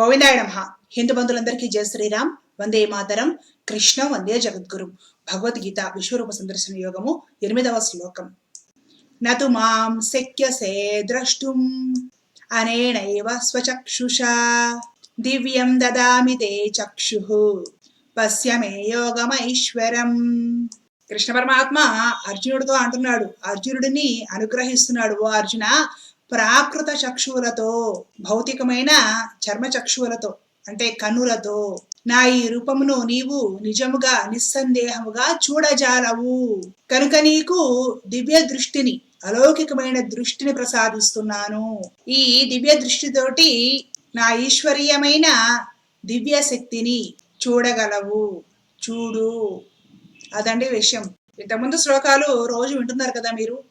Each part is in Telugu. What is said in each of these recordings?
గోవిందాయనమహ హిందూ బంధువులందరికీ జయ శ్రీరామ్. వందే మాతరం. కృష్ణ వందే జగద్గురు. భగవద్గీత విశ్వరూప సందర్శన యోగము ఎనిమిదవ శ్లోకం. నతు మాం శక్యసే ద్రష్టుం. అనేనైవ స్వచక్షుషా. దివ్యం దదామి తే చక్షు. పశ్యమే యోగమైశ్వరం. కృష్ణ పరమాత్మ అర్జునుడితో అంటున్నాడు. అర్జునుడిని అనుగ్రహిస్తున్నాడు. ఓ అర్జున ప్రాకృత చక్షువులతో భౌతికమైన చర్మ చక్షువులతో అంటే కనులతో నా ఈ రూపమును నీవు నిజముగా నిస్సందేహముగా చూడజాలవు. కనుక నీకు దివ్య దృష్టిని అలౌకికమైన దృష్టిని ప్రసాదిస్తున్నాను. ఈ దివ్య దృష్టితోటి నా ఈశ్వరీయమైన దివ్య శక్తిని చూడగలవు. చూడు. అదండి విషయం. ఇంతకుముందు శ్లోకాలు రోజు వింటున్నారు కదా మీరు?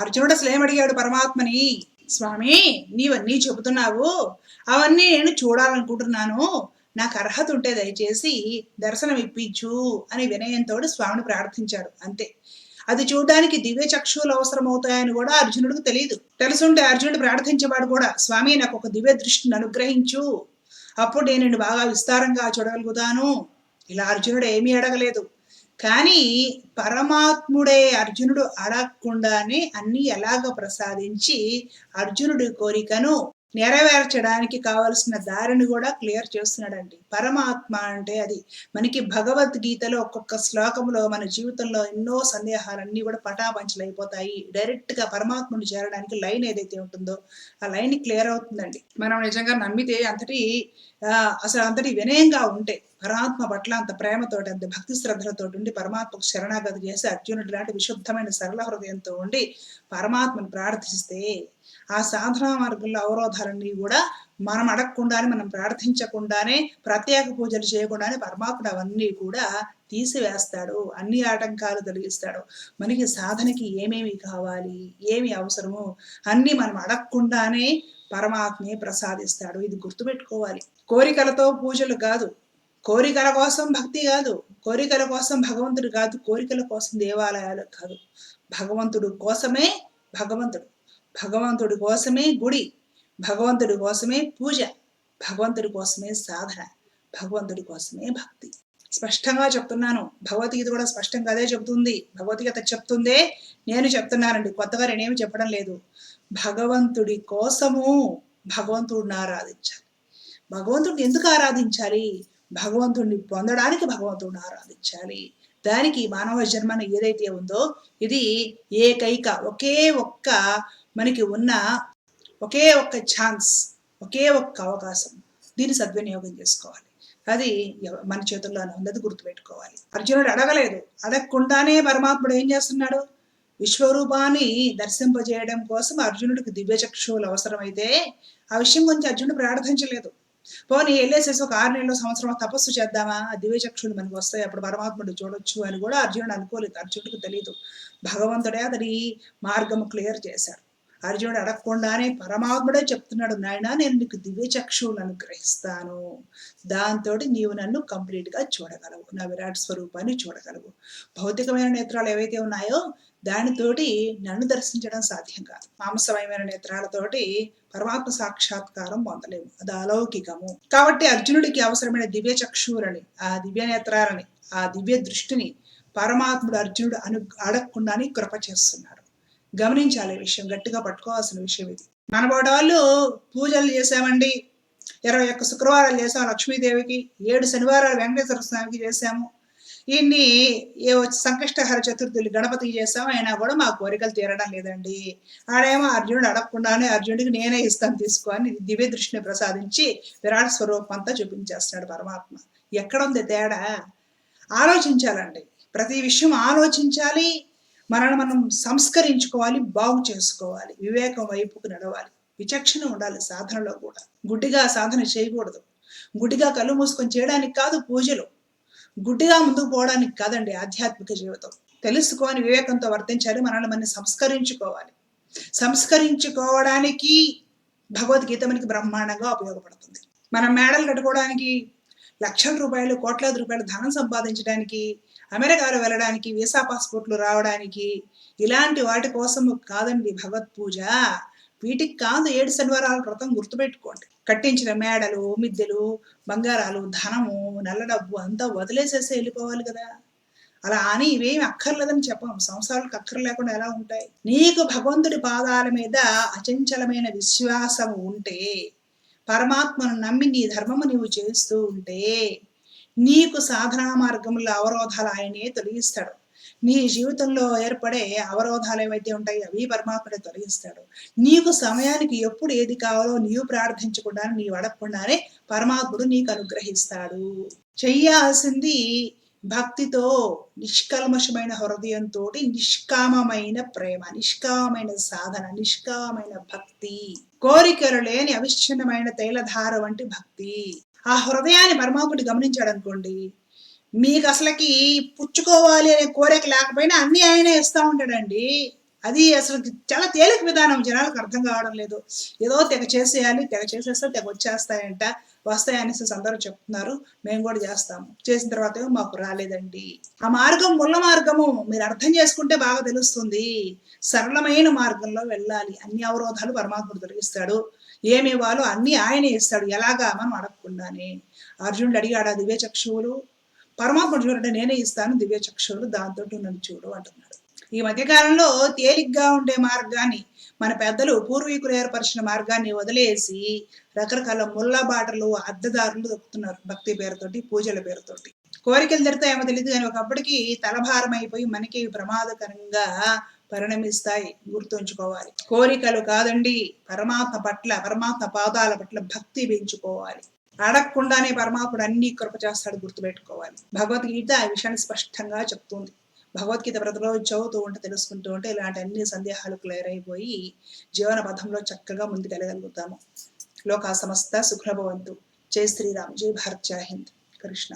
అర్జునుడు అసలు ఏమడిగాడు పరమాత్మని? స్వామి నీవన్నీ చెబుతున్నావు. అవన్నీ నేను చూడాలనుకుంటున్నాను. నాకు అర్హత ఉంటే దయచేసి దర్శనం ఇప్పించు అని వినయంతో స్వామిని ప్రార్థించాడు. అంతే. అది చూడడానికి దివ్య చక్షువులు అవసరమవుతాయని కూడా అర్జునుడికి తెలియదు తెలుసుంటే అర్జునుడు ప్రార్థించేవాడు కూడా స్వామి నాకు ఒక దివ్య దృష్టిని అనుగ్రహించు. అప్పుడు నేను బాగా విస్తారంగా చూడగలుగుతాను. ఇలా అర్జునుడు ఏమీ అడగలేదు. కానీ పరమాత్ముడే అర్జునుడు అడగకుండానే అన్ని ఎలాగ ప్రసాదించి అర్జునుడి కోరికను నెరవేర్చడానికి కావలసిన దారిని కూడా క్లియర్ చేస్తున్నాడండి. పరమాత్మ అంటే అది. మనకి భగవద్గీతలో ఒక్కొక్క శ్లోకంలో మన జీవితంలో ఎన్నో సందేహాలన్నీ కూడా పటాపంచలైపోతాయి డైరెక్ట్గా పరమాత్ముని చేరడానికి లైన్ ఏదైతే ఉంటుందో ఆ లైన్ క్లియర్ అవుతుందండి. మనం నిజంగా నమ్మితే అంతటి అసలు అంతటి వినయంగా ఉంటే పరమాత్మ పట్ల అంత ప్రేమతోటి అంత భక్తి శ్రద్ధలతో ఉండి పరమాత్మకు శరణాగతి చేసి అర్జునుడి లాంటి విశుద్ధమైన సరళ హృదయంతో ఉండి పరమాత్మను ప్రార్థిస్తే ఆ సాధన మార్గంలో అవరోధాలన్నీ కూడా మనం అడగకుండానే మనం ప్రార్థించకుండానే ప్రత్యేక పూజలు చేయకుండానే పరమాత్ముడు అవన్నీ కూడా తీసివేస్తాడు. అన్ని ఆటంకాలు తొలగిస్తాడు. మనకి సాధనకి ఏమేమి కావాలి? ఏమి అవసరము? అన్ని మనం అడగకుండానే పరమాత్మే ప్రసాదిస్తాడు. ఇది గుర్తుపెట్టుకోవాలి. కోరికలతో పూజలు కాదు. కోరికల కోసం భక్తి కాదు. కోరికల కోసం భగవంతుడు కాదు. కోరికల కోసం దేవాలయాలు కాదు. భగవంతుడు కోసమే భగవంతుడు. భగవంతుడి కోసమే గుడి భగవంతుడి కోసమే పూజ భగవంతుడి కోసమే సాధన భగవంతుడి కోసమే భక్తి. స్పష్టంగా చెప్తున్నాను. భగవద్గీత కూడా స్పష్టంగా అదే చెబుతుంది. భగవద్గీత చెప్తుందే నేను చెప్తున్నానండి. కొత్తగా నేనేమి చెప్పడం లేదు. భగవంతుడి కోసము భగవంతుడిని ఆరాధించాలి. భగవంతుడిని ఎందుకు ఆరాధించాలి? భగవంతుడిని పొందడానికి భగవంతుడిని ఆరాధించాలి. దానికి మానవ జన్మన ఏదైతే ఉందో ఇది ఏకైక ఒకే ఒక్క మనకి ఉన్న ఒకే ఒక్క ఛాన్స్ ఒకే ఒక్క అవకాశం. దీన్ని సద్వినియోగం చేసుకోవాలి. అది మన చేతుల్లోనే ఉన్నది గుర్తుపెట్టుకోవాలి. అర్జునుడు అడగలేదు. అడగకుండానే పరమాత్ముడు ఏం చేస్తున్నాడు? విశ్వరూపాన్ని దర్శింపజేయడం కోసం అర్జునుడికి దివ్యచక్షువులు అవసరమైతే ఆ విషయం గురించి అర్జునుడు ప్రార్థించలేదు. పోనీ వెళ్ళేసేసి ఒక ఆరు నెలలు సంవత్సరం తపస్సు చేద్దామా? దివ్యచక్షులు మనకు వస్తాయి? అప్పుడు పరమాత్ముడు చూడొచ్చు అని కూడా అర్జునుడు అనుకోలేదు. అర్జునుడికి తెలియదు భగవంతుడే అతని మార్గము క్లియర్ చేశాడు. అర్జునుడు అడగకుండానే పరమాత్ముడే చెప్తున్నాడు నాయన నేను నీకు దివ్య చక్షువులు అనుగ్రహిస్తాను. దాంతో నీవు నన్ను కంప్లీట్గా చూడగలవు నా విరాట్ స్వరూపాన్ని చూడగలవు. భౌతికమైన నేత్రాలు ఏవైతే ఉన్నాయో దానితోటి నన్ను దర్శించడం సాధ్యం కాదు. మాంసమయమైన నేత్రాలతోటి పరమాత్మ సాక్షాత్కారం పొందలేము. అది అలౌకికము. కాబట్టి అర్జునుడికి అవసరమైన దివ్య చక్షువులని ఆ దివ్య నేత్రాలని ఆ దివ్య దృష్టిని పరమాత్ముడు అర్జునుడు అను అడగకుండానే కృప చేస్తున్నాడు గమనించాలి విషయం గట్టిగా పట్టుకోవాల్సిన విషయం ఇది. మన వాళ్ళు పూజలు చేసామండి ఇరవై ఒక్క శుక్రవారాలు చేసాము లక్ష్మీదేవికి ఏడు శనివారాలు వెంకటేశ్వర స్వామికి చేసాము ఇన్ని ఏ సంకష్టహర చతుర్థులు గణపతికి చేసాము అయినా కూడా మా కోరికలు తీరడం లేదండి. ఆడేమో అర్జునుడు అడగకుండానే అర్జునుడికి నేనే ఇస్తాను తీసుకొని దివ్య దృష్టిని ప్రసాదించి విరాట్ స్వరూపం అంతా చూపించేస్తాడు పరమాత్మ. ఎక్కడ ఉంది తేడా? ఆలోచించాలండి. ప్రతి విషయం ఆలోచించాలి. మనల్ని మనం సంస్కరించుకోవాలి బాగు చేసుకోవాలి వివేకం వైపుకు నడవాలి. విచక్షణ ఉండాలి సాధనలో కూడా. గుడ్డిగా సాధన చేయకూడదు. గుడ్డిగా కళ్ళు మూసుకొని చేయడానికి కాదు పూజలు. గుడ్డిగా ముందుకు పోవడానికి కాదండి ఆధ్యాత్మిక జీవితం. తెలుసుకొని వివేకంతో వర్తించాలి మనల్ని మనం సంస్కరించుకోవాలి. సంస్కరించుకోవడానికి భగవద్గీత మనకి బ్రహ్మాండంగా ఉపయోగపడుతుంది. మనం మేడలు కట్టుకోవడానికి లక్షల రూపాయలు కోట్లాది రూపాయలు ధనం సంపాదించడానికి అమెరికాలో వెళ్ళడానికి వీసా పాస్పోర్ట్లు రావడానికి ఇలాంటి వాటి కోసం కాదండి భగవత్ పూజ. వీటికి కాదు ఏడు శనివారాల వ్రతం గుర్తుపెట్టుకోండి. కట్టించిన మేడలు మిద్దెలు బంగారాలు ధనము నల్ల డబ్బు అంతా వదిలేసేసి వెళ్ళిపోవాలి కదా. అలా అని ఇవేమి అక్కర్లేదని చెప్పం. సంవత్సరాలకు అక్కర్ లేకుండా ఎలా ఉంటాయి? నీకు భగవంతుడి పాదాల మీద అచంచలమైన విశ్వాసం ఉంటే పరమాత్మను నమ్మి నీ ధర్మము నీవు చేస్తూ ఉంటే నీకు సాధనా మార్గంలో అవరోధాలు ఆయనే తొలగిస్తాడు. నీ జీవితంలో ఏర్పడే అవరోధాలు ఏవైతే ఉంటాయో అవి పరమాత్ముడే తొలగిస్తాడు. నీకు సమయానికి ఎప్పుడు ఏది కావాలో నీవు ప్రార్థించకుండా నీవు అడగకుండానే పరమాత్ముడు నీకు అనుగ్రహిస్తాడు. చెయ్యాల్సింది భక్తితో నిష్కల్మషమైన హృదయంతో నిష్కామమైన ప్రేమ నిష్కామమైన సాధన నిష్కామమైన భక్తి. కోరికలు లేని అవిచ్ఛిన్నమైన తైలధార వంటి భక్తి. ఆ హృదయాన్ని పరమాత్ముడు గమనించాడు అనుకోండి మీకు అసలుకి పుచ్చుకోవాలి అనే కోరిక లేకపోయినా అన్ని ఆయనే ఇస్తా ఉంటాడండి. అది అసలు చాలా తేలిక విధానం. జనాలకు అర్థం కావడం లేదు. ఏదో తెగ చేసేయాలి తెగ చేసేస్తే తెగ వచ్చేస్తాయంట. వస్తాయనేసి అందరూ చెప్తున్నారు. మేము కూడా చేస్తాము. చేసిన తర్వాత మాకు రాలేదండి. ఆ మార్గం ముళ్ళ మార్గము మీరు అర్థం చేసుకుంటే బాగా తెలుస్తుంది. సరళమైన మార్గంలో వెళ్ళాలి. అన్ని అవరోధాలు పరమాత్ముడు తొలగిస్తాడు. ఏమి ఇవ్వాలో అన్ని ఆయనే ఇస్తాడు. ఎలాగా మనం అడగకుండానే. అర్జునుడు అడిగాడు దివ్య చక్షువులు పరమాత్ముడు చూడండి నేనే ఇస్తాను. దివ్య చక్షువులు దాంతో నన్ను చూడు అంటున్నాడు. ఈ మధ్యకాలంలో తేలిగ్గా ఉండే మార్గాన్ని మన పెద్దలు పూర్వీకులు ఏర్పరిచిన మార్గాన్ని వదిలేసి రకరకాల ముళ్ళ బాటలు అద్దెదారులు దొక్కుతున్నారు భక్తి పేరుతోటి పూజల పేరుతోటి. కోరికలు తిరితే ఏమో తెలియదు కానీ ఒకప్పటికి తలభారం అయిపోయి మనకి ప్రమాదకరంగా పరిణమిస్తాయి. గుర్తుంచుకోవాలి. కోరికలు కాదండి పరమాత్మ పట్ల పరమాత్మ పాదాల పట్ల భక్తి పెంచుకోవాలి. అడగకుండానే పరమాత్ముడు అన్ని కృప చేస్తాడు గుర్తుపెట్టుకోవాలి. భగవద్గీత ఆ విషయాన్ని స్పష్టంగా చెప్తుంది. భగవద్గీత ప్రతిరోజు చదువుతూ ఉంటే తెలుసుకుంటూ ఉంటే ఇలాంటి అన్ని సందేహాలు క్లియర్ అయిపోయి జీవన పథంలో చక్కగా ముందుకెళ్ళగలుగుతాము లోకా సమస్త సుఖభవంతు జై శ్రీరామ్. జై భారత్. జై హింద్. కృష్ణ